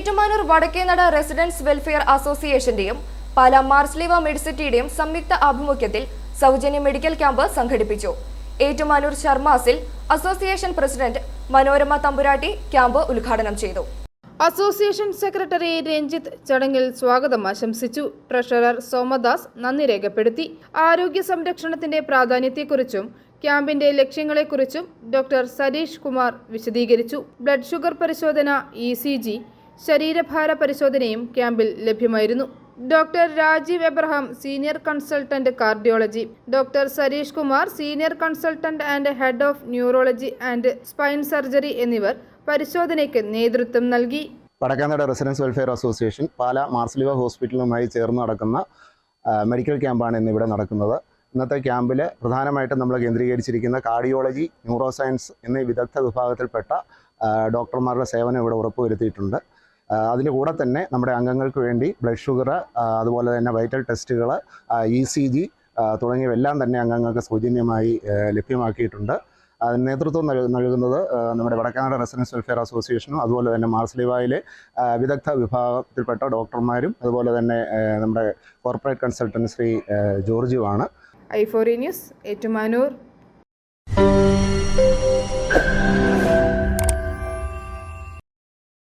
Ettumanoor Vadakkenada residence welfare അസോസിയേഷന്റെയും പാല മാർസ്ലീവ മെഡിസിറ്റിയുടെയും സംയുക്ത ആഭിമുഖ്യത്തിൽ സൗജന്യ മെഡിക്കൽ ക്യാമ്പ് സംഘടിപ്പിച്ചു. Ettumanoor ശർമാസിൽ association president Manorama Thampuratti camp ഉദ്ഘാടനം ചെയ്തു. അസോസിയേഷൻ സെക്രട്ടറി രഞ്ജിത്ത് ചടങ്ങിൽ സ്വാഗതം ആശംസിച്ചു. ട്രഷറർ സോമദാസ് നന്ദി രേഖപ്പെടുത്തി. ആരോഗ്യ സംരക്ഷണത്തിന്റെ പ്രാധാന്യത്തെക്കുറിച്ചും ക്യാമ്പിന്റെ ലക്ഷ്യങ്ങളെക്കുറിച്ചും ഡോക്ടർ സതീഷ് കുമാർ വിശദീകരിച്ചു. ബ്ലഡ് ഷുഗർ പരിശോധന ഇ ശരീരഭാര പരിശോധനയും ക്യാമ്പിൽ ലഭ്യമായിരുന്നു. Doctor Rajeev Abraham senior consultant cardiology. Doctor Sareesh Kumar senior consultant and head of neurology and spine surgery എന്നിവർ പരിശോധനയ്ക്ക് നേതൃത്വം നൽകി. Vadakkanada residence welfare association Pala Marsleeva ഹോസ്പിറ്റലുമായി ചേർന്ന് നടക്കുന്ന മെഡിക്കൽ ക്യാമ്പാണ് ഇന്നിവിടെ നടക്കുന്നത്. ഇന്നത്തെ ക്യാമ്പിൽ പ്രധാനമായിട്ടും നമ്മൾ കേന്ദ്രീകരിച്ചിരിക്കുന്ന കാർഡിയോളജി ന്യൂറോ സയൻസ് എന്നീ വിദഗ്ധ വിഭാഗത്തിൽപ്പെട്ട ഡോക്ടർമാരുടെ സേവനം ഇവിടെ ഉറപ്പുവരുത്തിയിട്ടുണ്ട്. അതിന്റെ കൂടെ തന്നെ നമ്മുടെ അംഗങ്ങൾക്ക് വേണ്ടി ബ്ലഡ് ഷുഗർ അതുപോലെ തന്നെ വൈറ്റൽ ടെസ്റ്റുകൾ ഇ സി ജി തുടങ്ങിയവെല്ലാം തന്നെ അംഗങ്ങൾക്ക് സൗജന്യമായി ലഭ്യമാക്കിയിട്ടുണ്ട്. നേതൃത്വം നൽ- നൽകുന്നത് നമ്മുടെ വടക്കാനാട് റെസിഡൻസ് വെൽഫെയർ അസോസിയേഷനും അതുപോലെ തന്നെ മാർസ്ലിവായിലെ വിദഗ്ധ വിഭാഗത്തിൽപ്പെട്ട ഡോക്ടർമാരും അതുപോലെ തന്നെ നമ്മുടെ corporate consultant Shri ജോർജുവാണ്. I four news Ettumanoor.